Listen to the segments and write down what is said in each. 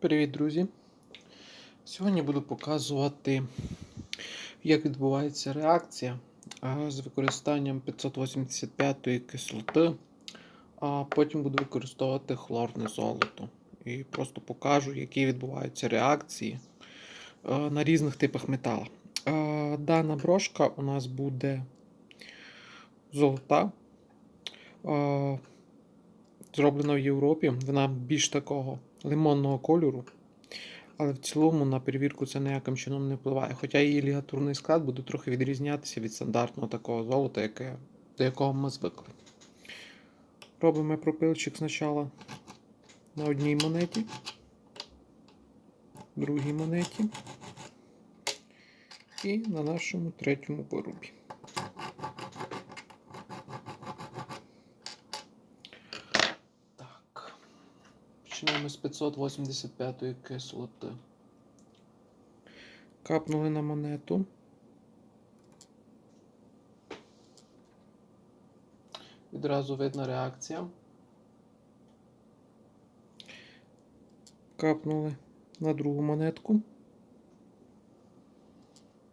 Привіт, друзі! Сьогодні буду показувати, як відбувається реакція з використанням 585 кислоти, а потім буду використовувати хлорне золото. І просто покажу, які відбуваються реакції на різних типах металу. Дана брошка у нас буде золота. Зроблена в Європі. Вона більш такого лимонного кольору. Але в цілому на перевірку це ніяким чином не впливає. Хоча її лігатурний склад буде трохи відрізнятися від стандартного такого золота, яке, до якого ми звикли. Робимо пропилчик спочатку на одній монеті, другій монеті і на нашому третьому порубі. Починаємо з 585-ї кислоти. Капнули на монету. Відразу видна реакція. Капнули на другу монетку.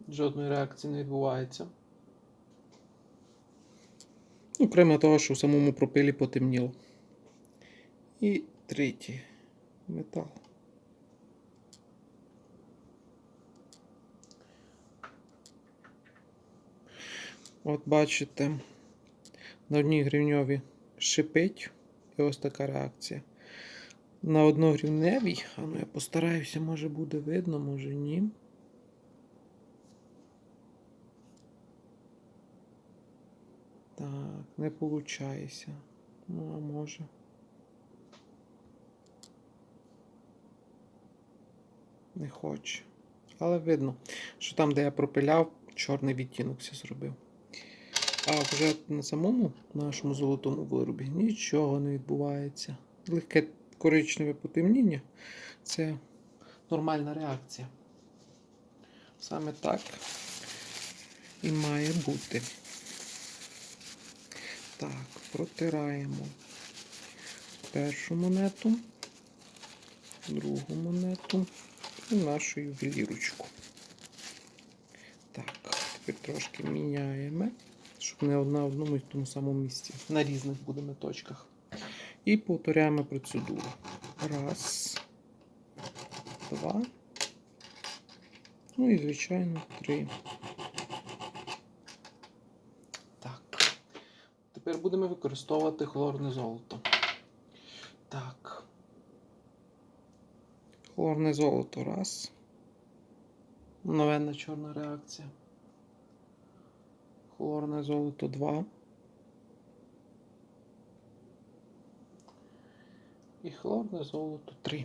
Жодної реакції не відбувається. Ну, крім того, що в самому пропилі потемніло. І третій метал. От бачите, на одній гривньові шипить, і ось така реакція. На одногривневій, а ну я постараюся, може буде видно, може ні. Так, не виходить. Ну, а може. Не хоче. Але видно, що там, де я пропиляв, чорний відтінок все зробив. А вже на самому нашому золотому виробі нічого не відбувається. Легке коричневе потемніння це нормальна реакція. Саме так і має бути. Так, протираємо першу монету, другу монету нашу ювелірочку. Так, тепер трошки міняємо, щоб не одна в одному і в тому самому місці. На різних будемо точках. І повторяємо процедуру. Раз, два. Ну і, звичайно, три. Так. Тепер будемо використовувати хлорне золото. Так. Хлорне золото раз. Новенна чорна реакція. Хлорне золото 2. І хлорне золото 3.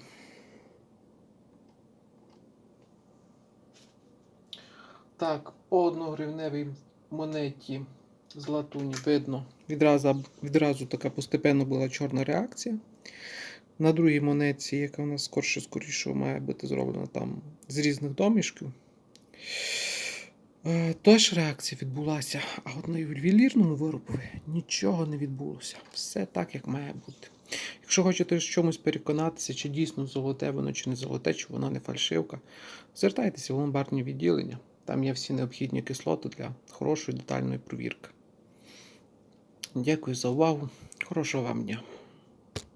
Так, по одногривневій монеті з латуні видно. Відразу, відразу така постепенно була чорна реакція. На другій монеті, яка у нас скорше скоріше має бути зроблена там з різних домішків. Е, Тож реакція відбулася, а от на ювелірному виробі нічого не відбулося. Все так, як має бути. Якщо хочете в чомусь переконатися, чи дійсно золоте воно, чи не золоте, чи воно не фальшивка, звертайтеся в ломбардні відділення. Там є всі необхідні кислоти для хорошої детальної провірки. Дякую за увагу. Хорошого вам дня!